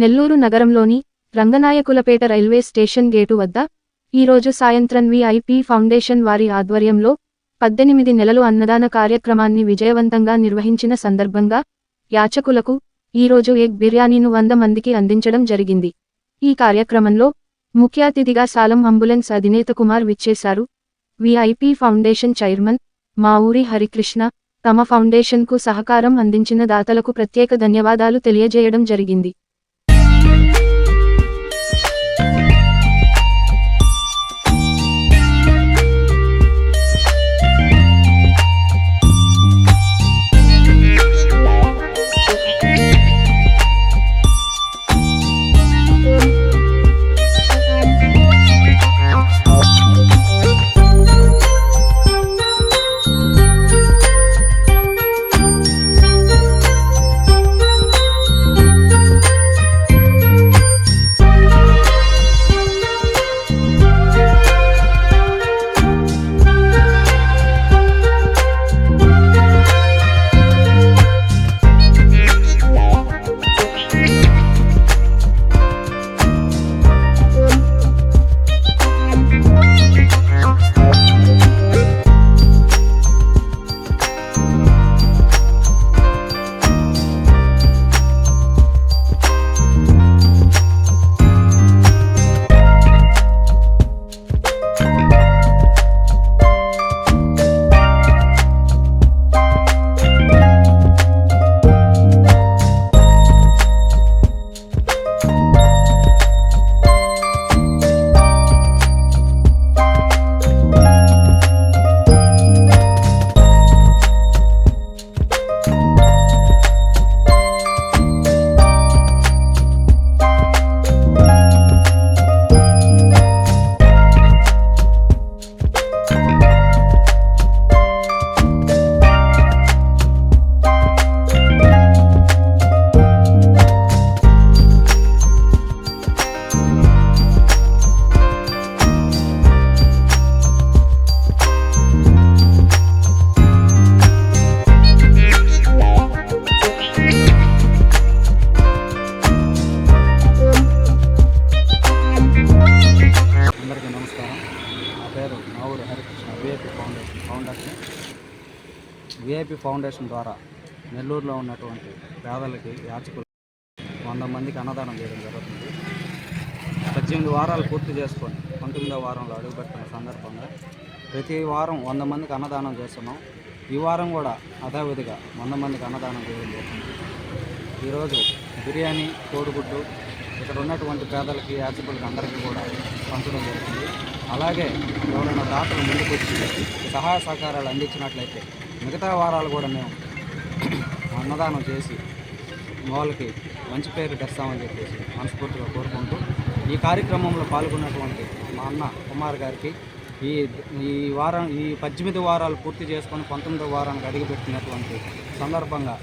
నెల్లూరు నగరంలోని Ranganayakulapeta railway station gate వద్ద ఈరోజు సాయంత్రం విఐపి ఫౌండేషన్ వారి ఆధ్వర్యంలో పద్దెనిమిది నెలలు అన్నదాన కార్యక్రమాన్ని విజయవంతంగా నిర్వహించిన సందర్భంగా యాచకులకు ఈరోజు ఎగ్ బిర్యానీను వంద మందికి అందించడం జరిగింది. ఈ కార్యక్రమంలో ముఖ్య అతిథిగా సాలం అంబులెన్స్ అధినేత కుమార్ విచ్చేశారు. విఐపి ఫౌండేషన్ చైర్మన్ మా ఊరి హరికృష్ణ తమ ఫౌండేషన్కు సహకారం అందించిన దాతలకు ప్రత్యేక ధన్యవాదాలు తెలియజేయడం జరిగింది. విఐపి ఫౌండేషన్ ద్వారా నెల్లూరులో ఉన్నటువంటి పేదలకి యాచకులు వంద మందికి అన్నదానం చేయడం జరుగుతుంది. పద్దెనిమిది వారాలు పూర్తి చేసుకొని పంతొమ్మిదో వారంలో అడుగుపెట్టిన సందర్భంగా ప్రతి వారం వంద మందికి అన్నదానం చేస్తున్నాం. ఈ వారం కూడా అదావిధిగా వంద మందికి అన్నదానం చేయడం జరుగుతుంది. ఈరోజు బిర్యానీ కోడిగుడ్డు ఇక్కడ ఉన్నటువంటి పేదలకి యాచకులకి అందరికీ కూడా పంచడం జరుగుతుంది. అలాగే ఎవరైనా దాతలు ముందుకొచ్చి సహాయ సహకారాలు అందించినట్లయితే మిగతా వారాలు కూడా మేము అన్నదానం చేసి వాళ్ళకి మంచి పేరు తెస్తామని చెప్పేసి మనస్ఫూర్తిగా కోరుకుంటూ ఈ కార్యక్రమంలో పాల్గొన్నటువంటి మా అన్న కుమార్ గారికి ఈ ఈ వారం ఈ పద్దెనిమిది వారాలు పూర్తి చేసుకొని పంతొమ్మిదో వారానికి అడుగుపెట్టినటువంటి సందర్భంగా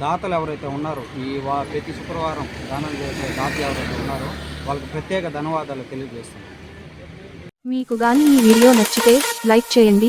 దాతలు ఎవరైతే ఉన్నారో ఈ వా ప్రతి శుక్రవారం దానం చేసే దాతలు ఎవరైతే ఉన్నారో వాళ్ళకి ప్రత్యేక ధన్యవాదాలు తెలియజేస్తున్నాను మీకు కానీ ఈ వీడియో నచ్చితే లైక్ చేయండి